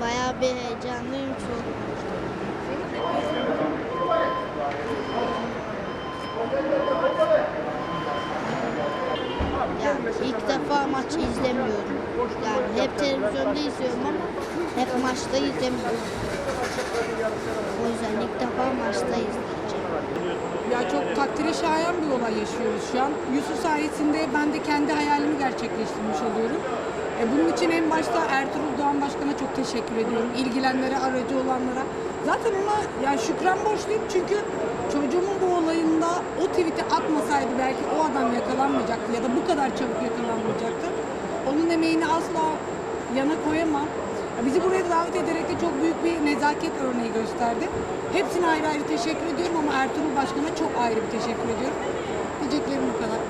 Bayağı bir heyecanlıyım çok. Yani ilk defa maç izlemiyorum. Yani hep televizyonda izliyorum ama hep maçta izlemiyorum. O yüzden ilk defa maçta takdire şayan bir olay yaşıyoruz şu an. Yusuf sayesinde ben de kendi hayalimi gerçekleştirmiş oluyorum. E, bunun için en başta Ertuğrul Doğan Başkan'a çok teşekkür ediyorum. İlgilenlere, aracı olanlara. Zaten ona ya şükran borçluyum çünkü çocuğumun bu olayında o tweet'i atmasaydı belki o adam yakalanmayacaktı ya da bu kadar çabuk yakalanmayacaktı. Onun emeğini asla yana koyamam. Ya Bizi buraya davet ederek de çok büyük bir nezaket örneği gösterdi. Hepsine ayrı ayrı teşekkür ediyorum ama Ertuğrul Başkan'a çok ayrı bir teşekkür ediyorum. Diyeceklerim bu kadar.